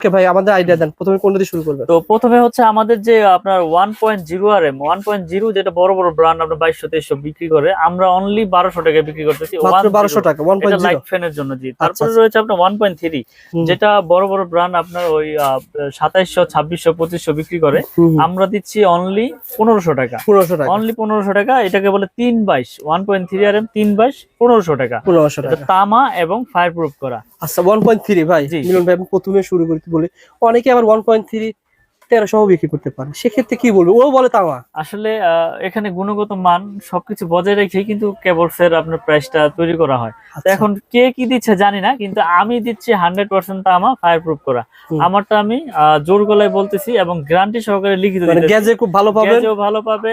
ওকে ভাই আমাদের আইডিয়া দেন। প্রথমে কোনটা দিয়ে শুরু করবেন? তো প্রথমে হচ্ছে আমাদের যে আপনার one point zero R M one point zero যেটা বড় বড় ব্র্যান্ড আপনার বাইশশো তেইশশো বিক্রি করে আমরা অনলি বারোশো টাকায় বিক্রি করতেছি। মাত্র বারোশো টাকা ওয়ান এটা পয়েন্ট লাইট ফ্যানের জন্য জি। তারপরে। রয়েছে আপনার ওয়ান পয়েন্ট থ্রি যেটা বড় বড় ব্র্যান্ড আপনার ওই সাতাইশশো ছাব্বিশশো পঁচিশশো বিক্রি করে। আমরা দিচ্ছি অনলি পনেরোশো টাকা। অনলি পনেরোশো টাকা এটাকে বলে তিন বাইশ one point three R M তিন বাইশ পনেরোশো টাকা। পনেরোশো এটা টাকা। তামা এবং ফায়ার প্রুফ করা। আচ্ছা ওয়ান পয়েন্ট থ্রি ভাই। মিলন ভাই প্রথমে শুরু করতে বলি অনেকে আবার ওয়ান পয়েন্ট থ্রি তেরোশো বিক্রি করতে পারে। সেক্ষেত্রে কি বলব? ও বলে তামা আসলে এখানে গুণগত মান সবকিছু বজায় রেখেই কিন্তু কেবলস এর আপনার প্রাইসটা তৈরি করা হয়। আচ্ছা। এখন কে কি দিচ্ছে জানি না কিন্তু আমি দিচ্ছি হান্ড্রেড পার্সেন্ট তামা ফায়ার প্রুফ করা। আমারটা আমি জোর গলায় বলতেছি এবং গ্যারান্টি সহকারে লিখিত মানে গ্যাজে খুব ভালো গ্যাজও ভালো পাবে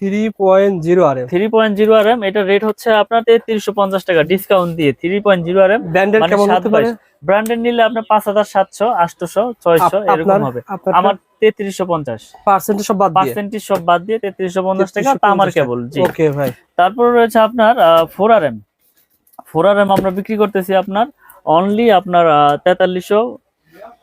three point zero R M three point zero R M এটা রেট হচ্ছে আপনার তেত্রিশশো পঞ্চাশ টাকা ডিসকাউন্ট দিয়ে three point zero R M branded কেমন হতে পারে? ব্র্যান্ডের নিলে আপনার পাঁচ হাজার সাতশো আটশোশো ছয়শো এরকম হবে। আমার তেত্রিশশো পঞ্চাশ। পার্সেন্টেজ সব বাদ পার্সেন্টেজ সব বাদ দিয়ে তেত্রিশশো পঞ্চাশ টাকা তামার কেবল জি। ওকে ভাই। তারপর রয়েছে আপনার four R M four R M আমরা বিক্রি করতেছি আপনার অনলি আপনার তেতাল্লিশশো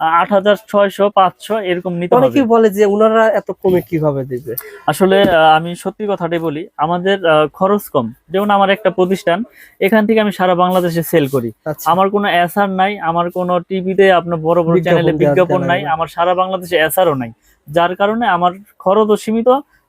আট হাজার ছয়শো পাঁচশো এরকম নিতে হবে। অনেকেই বলে যে ওনারা এত কমে কীভাবে দিবে? আসলে আহ, আমি সত্যি কথাটাই বলি আমাদের খরচ কম। যেমন আমার একটা প্রতিষ্ঠান এখান থেকে আমি সারা বাংলাদেশে সেল করি। আচ্ছা। আমার কোনো এসআর নাই আমার কোনো টিভিতে আপনার বড় বড় চ্যানেলে বিজ্ঞাপন নাই আমার সারা বাংলাদেশে এসআরও নাই। যার কারণে আমার খরচও সীমিত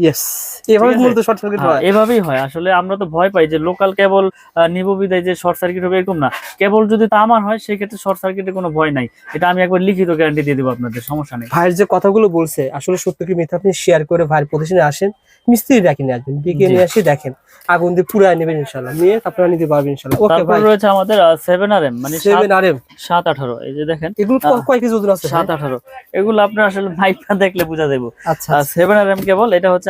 ইয়েস এভাবে মূলত শর্ট সার্কিট হ্যাঁ, এভাবেই আসলে আমরা তো ভয় পাই যে লোকাল কেবল নিব বিদায় যে শর্ট সার্কিট হবে এরকম না। কেবল যদি তামার হয় সেক্ষেত্রে শর্ট সার্কিটের কোনো ভয় নাই। এটা আমি একবার লিখিত গ্যারান্টি দিয়ে দেবো আপনাদের সমস্যা নেই। ভাইয়ের যে কথাগুলো বলছে আসলে সত্য কি মিথ্যা আপনি শেয়ার করে ভাইয়ের প্রতিষ্ঠানে আসেন মিস্ত্রি ডাকি নিয়ে আসবেন ডেকে নিয়ে আসি দেখেন আগুন দিয়ে পুরাই নেবেন ইনশাল্লাহ নিয়ে আপনারা নিতে পারবেন ইনশাল্লাহ ওকে ভাই রয়েছে আমাদের সেভেন আর এম মানে সেভেন আর এম সাত আঠারো এই যে দেখেন। এগুলো কয় কেজি ওজন আছে সাত আঠারো। এগুলো আপনার আসলে মাইকটা দেখলে বোঝা যাব আচ্ছা সেভেন আর এম কেবল এটা হচ্ছে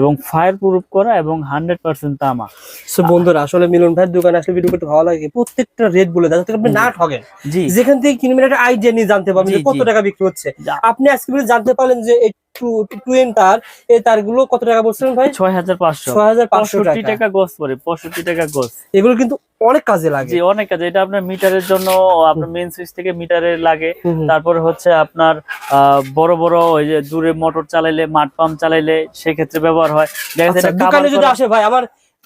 এবং ফায়ার প্রুফ করা এবং হান্ড্রেড পার্সেন্ট তামা। সো বন্ধুরা আসলে মিলন ভাইয়ের দোকানে আসলে ভিডিও করতে ভালো লাগে। প্রত্যেকটা রেট বলে যাতে আপনি না ঠকেন জি। যেখান থেকে কিনবেন একটা আইডিয়া নিয়ে জানতে পারবেন কত টাকা বিক্রি হচ্ছে। আপনি আজকে জানতে পারলেন যে টুয়েন তার এই তারগুলো কত টাকা বলছিলেন ভাই? ছয় হাজার পাঁচশো। ছয় হাজার পাঁচশো টাকা। গোস পরে পঁয়ষট্টি টাকা গোস। এগুলো কিন্তু অনেক কাজে লাগে। জি অনেক কাজে। এটা আপনার মিটারের জন্য আপনার মেন সুইচ থেকে মিটারে লাগে। তারপরে হচ্ছে আপনার আহ, বড় বড় ওই যে দূরে মোটর চালাইলে মাঠ পাম্প চালাইলে সেক্ষেত্রে ব্যবহার হয়। দেখা যাচ্ছে আচ্ছা, দোকানে যদি আসে ভাই আমার আহ,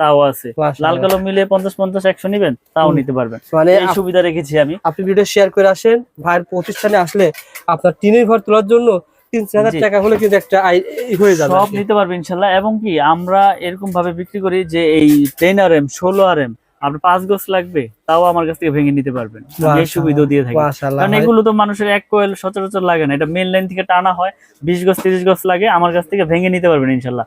তাও আছে। লাল কালো মিলিয়ে পঞ্চাশ পঞ্চাশ একশো নিবেন তাও নিতে পারবেন। মানে এই সুবিধা রেখেছি আমি। আপনি ভিডিও শেয়ার করে আসেন ভাইয়ের প্রতিষ্ঠানে আসলে আপনার টিনের ঘর তোলার জন্য তিন হাজার টাকা হলে কিন্তু একটা হয়ে যাবে সব নিতে পারবে ইনশাল্লাহ এবং কি আমরা এরকম ভাবে বিক্রি করি যে এই টেন আর এম ষোলো আর এম আপনার পাঁচ গজ লাগবে তাও আমার কাছ থেকে ভেঙে নিতে পারবেন। এই সুবিধা দিয়ে থাকি। মাশাআল্লাহ কারণ এগুলো তো মানুষের এক কোয়েল সচরাচর লাগে না এটা মেন লাইন থেকে টানা হয় বিশ গজ তিরিশ গজ লাগে আমার কাছ থেকে ভেঙে নিতে পারবেন ইনশাল্লাহ।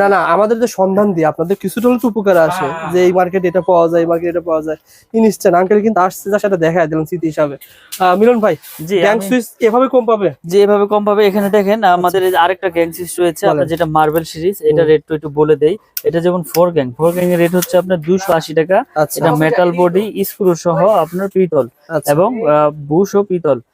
না না আমাদের যে সন্ধান দিয়ে আপনাদের কিছুটা হলে উপকার আসে হ্যাঁ। যে এই মার্কেটে এটা পাওয়া যায় এই মার্কেটে এটা পাওয়া যায়। ইনস্ট্যান্ট আঙ্কেল কিন্তু আসছে যা সেটা দেখা দিলাম স্মৃতি হিসাবে। মিলন ভাই জি সুইচ এভাবে কম পাবে? যে এভাবে কম পাবে। এখানে দেখেন আমাদের এই আরেকটা গ্যাং সিরিজ রয়েছে আপনার যেটা মার্বেল সিরিজ এটা রেট তো একটু বলে দেই। এটা যেমন ফোর গ্যাং ফোর গ্যাং এর রেট হচ্ছে আপনার দুশো আশি টাকা। আচ্ছা। এটা মেটাল বডি স্ক্রু সহ আপনার পিতল আচ্ছা। এবং বুশ ও পিতল।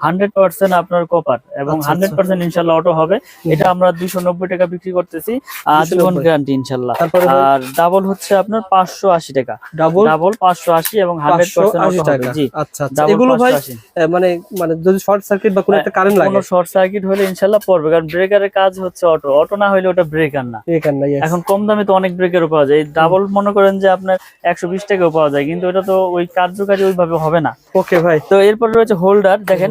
হান্ড্রেড পার্সেন্ট আপনার কপার এবং আচ্ছা, হান্ড্রেড পার্সেন্ট ইনশাল্লাহ অটো হবে। এটা আমরা দুইশো নব্বই টাকা বিক্রি করতেছি আজীবন 290 গ্যারান্টি ইনশাল্লাহ। আর ডাবল হচ্ছে আপনার পাঁচশো আশি টাকা। ডাবল ডাবল পাঁচশো আশি এবং হান্ড্রেড পার্সেন্ট জি আচ্ছা আচ্ছা। এগুলো ভাই মানে মানে যদি শর্ট সার্কিট বা কোনো একটা কারেন্ট লাগে। শর্ট সার্কিট হলে ইনশাল্লাহ পড়বে কারণ ব্রেকারের কাজ হচ্ছে অটো অটো না হলে ওটা ব্রেকার না। এখানে কম দামে তো অনেক ব্রেকারও পাওয়া যায়। ডাবল মনে করেন যে আপনার একশো বিশ টাকাও পাওয়া যায় কিন্তু এটা তো ওই কার্যকারী ওইভাবে হবে না। ওকে ভাই। তো এরপর রয়েছে হোল্ডার দেখেন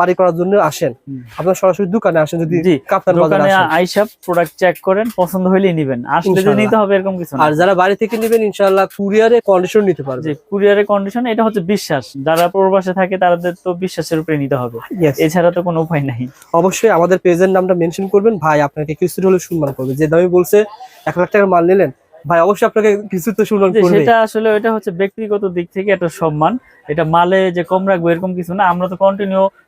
বাড়ি করার জন্য আসেন। আপনার সরাসরি দোকানে আসেন যদি জি, কাপ্তান দোকানে আইসা প্রোডাক্ট চেক করেন পছন্দ হইলেই নিবেন। আসলে যে নিতে হবে এরকম কিছু না। আর যারা বাড়ি থেকে নেবেন ইনশাআল্লাহ কুরিয়ারে কন্ডিশন নিতে পারবে যে কুরিয়ারের কন্ডিশন এটা হচ্ছে বিশ্বাস। যারা প্রবাসে থাকে তাদের তো বিশ্বাসের উপরে নিতে হবে। এছাড়া তো কোনো উপায় নাই। অবশ্যই আমাদের পেজের নামটা মেনশন করবেন। ভাই আপনাকে কিছু হলে সম্মান করবে। যে দামে বলছে এক লাখ টাকার মাল নিলেন ভাই অবশ্যই আপনাকে কিছু তো সম্মান করবে সেটা আসলে এটা হচ্ছে ব্যক্তিগত দিক থেকে একটা সম্মান। এটা মালে যে কম রাখব এরকম কিছু না। আমরা তো কন্টিনিউ